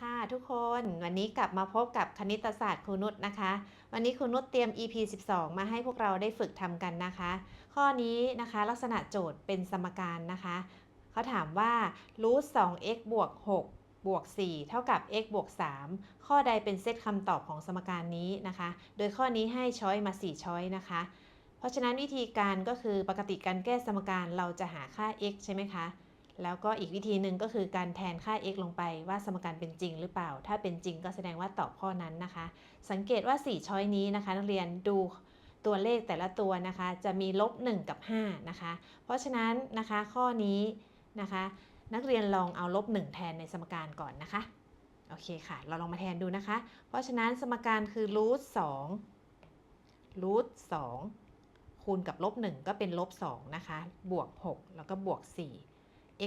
ค่ะทุกคนวันนี้กลับมาพบกับคณิตศาสตร์ครูนุชนะคะ วันนี้ครูนุชเตรียม EP 12 มาให้พวกเราได้ฝึกทำกันนะคะ ข้อนี้นะคะลักษณะโจทย์เป็นสมการนะคะเขาถามว่ารูท 2x บวก6บวก4เท่ากับ x บวก3ข้อใดเป็นเซตคำตอบของสมการนี้นะคะ โดยข้อนี้ให้ช้อยมา 4 ช้อยนะคะ เพราะฉะนั้นวิธีการก็คือปกติการแก้สมการเราจะหาค่า x ใช่ไหมคะ แล้วก็อีกวิธีหนึ่งก็คือการแทนค่า x ลงไปว่าสมการเป็นจริงหรือเปล่า ถ้าเป็นจริงก็แสดงว่าตอบข้อนั้นนะคะ สังเกตว่า 4 ช้อยนี้นะคะ นักเรียนดูตัวเลขแต่ละตัวนะคะ จะมีลบ 1 กับ 5 นะคะ เพราะฉะนั้นนะคะข้อนี้นะคะ นักเรียนลองเอาลบ 1 แทนในสมการก่อนนะคะ โอเคค่ะ เราลองมาแทนดูนะคะ เพราะฉะนั้นสมการคือรูท2รูท2คูณกับลบ1ก็เป็นลบ2นะคะ บวก 6 แล้วก็บวก 4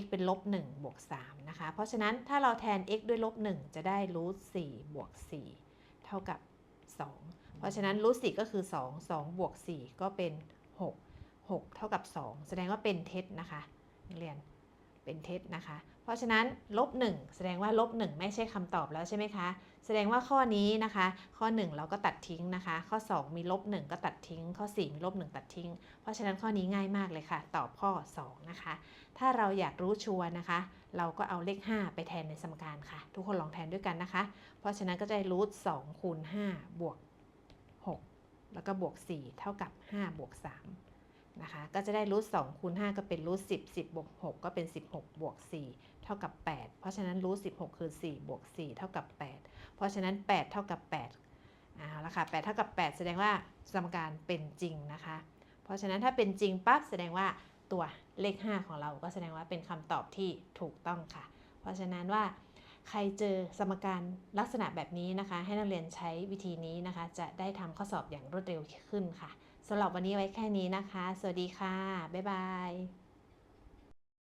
x เป็นลบ1บวก3นะคะ เพราะฉะนั้นถ้าเราแทน x ด้วยลบ1จะได้รูท4บวก4เท่ากับ 2 เพราะฉะนั้นรูท4ก็คือ 2 2บวก4ก็เป็น 6 6 เท่ากับ 2 แสดงว่าเป็นเท็จนะคะนักเรียน เป็นเท็จนะคะ เพราะฉะนั้นลบ1แสดงว่าลบ1ไม่ใช่คำตอบแล้วใช่ไหมคะ แสดงว่าข้อนี้นะคะ ข้อ 1 เราก็ตัดทิ้งนะคะ ข้อ 2 มีลบ1ก็ตัดทิ้ง ข้อ 4 มีลบ1ตัดทิ้ง เพราะฉะนั้นข้อนี้ง่ายมากเลยค่ะ ตอบข้อ 2 นะคะ ถ้าเราอยากรู้ชัวร์นะคะ เราก็เอาเลข 5 ไปแทนในสมการค่ะ ทุกคนลองแทนด้วยกันนะคะ เพราะฉะนั้นก็จะได้รูท2คูณ5บวก6แล้วก็บวก 4 เท่ากับ5บวก3 นะคะก็จะได้รูท2คูณ5ก็เป็นรูท10 10บวก6ก็เป็น16บวก4เท่ากับ8เพราะฉะนั้นรูท16คือ4บวก4เท่ากับ8เพราะฉะนั้น8เท่ากับ8เอาละค่ะ8เท่ากับ8แสดงว่าสมการเป็นจริงนะคะ เพราะฉะนั้นถ้าเป็นจริงปั๊บแสดงว่าตัวเลข 5 ของเราก็แสดงว่าเป็นคำตอบที่ถูกต้องค่ะ เพราะฉะนั้นว่า ใครเจอสมการลักษณะแบบนี้นะคะ ให้นักเรียนใช้วิธีนี้นะคะ จะได้ทำข้อสอบอย่างรวดเร็วขึ้นค่ะสำหรับวันนี้ไว้แค่นี้นะคะ สวัสดีค่ะ บ๊ายบาย